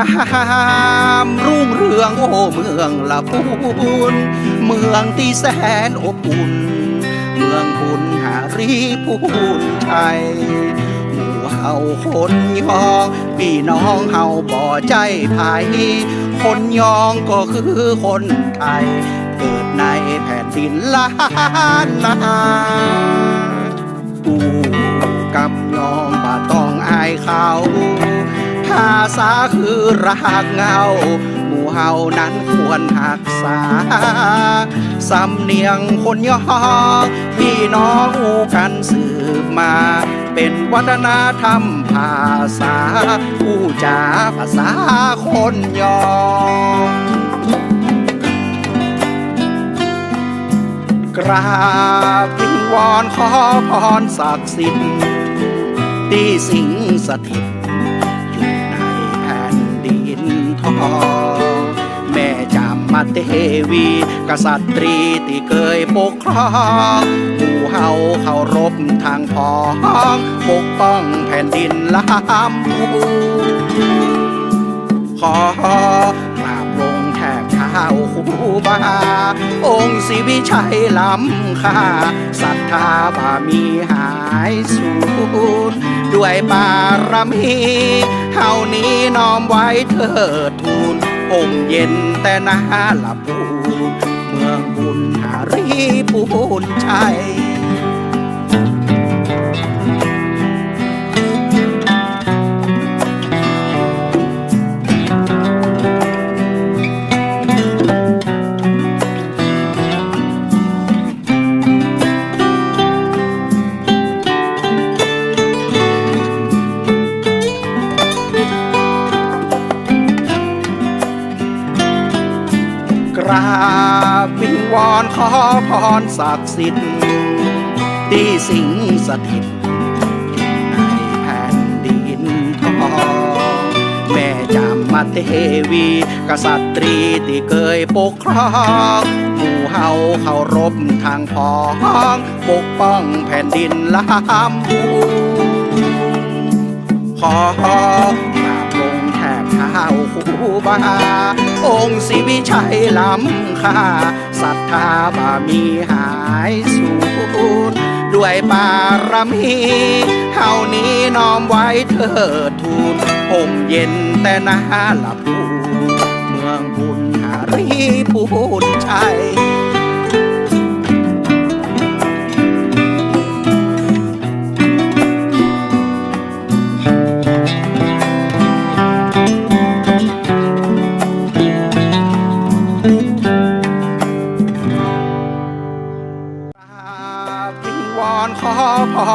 ามรุ่งเรืองโอ้เมืองละพูนเมืองที่แสนอบอุ่น เมืองพุนหารีพูนชัยหมู่เฮาคนยองพี่น้องเฮาบ่ใจไผคนยองก็คือคนไทย เกิดในแผ่นดินล้านนาปูกับน้องบ่ต้องอายเขา ภาษาคือรากเงาหมู่เฮานั้นควรหักษา สำเนียงคนยองพี่น้องอูกันสืบมา เป็นวัฒนธรรมภาษา ผู้จาภาษาคนยองกราบวิงวอนขอพรศักดิ์สิทธิ์ที่สิงสถิต แม่จำมาเทวี กษัตรีที่เคยปกครองผู้เฮาเคารพทางพ้อง ปกป้องแผ่นดินลำพูขอกราบลงแทบเท้าครูบา องค์ศรีวิชัยล้ำค่าศรัทธาบามีหายสูญด้วยบารมีเท่านี้น้อมไว้เถิด องเย็นแต่นาละปูเมืองบุญหารีปูนชัย ราบวิงวอนขอพรศักดิ์สิทธิ์ที่สิงสถิตในแผ่นดินทองแม่จำมาเทวี กษัตรีที่เคยปกครองหมู่เฮาเคารพทางพ้องปกป้องแผ่นดินล้ำพูขอกราบลงแทบเท้าคูบา องค์ศิวิชัยล้ำค่าศรัทธาบามีหายสูญด้วยบารมีเท่านี้น้อมไว้เถิดทูลห่มเย็นแต่นาหลับปูเมืองบุญหารีพูนชัย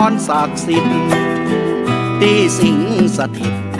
รศักดิ์สิทธิ์ที่สิงสถิต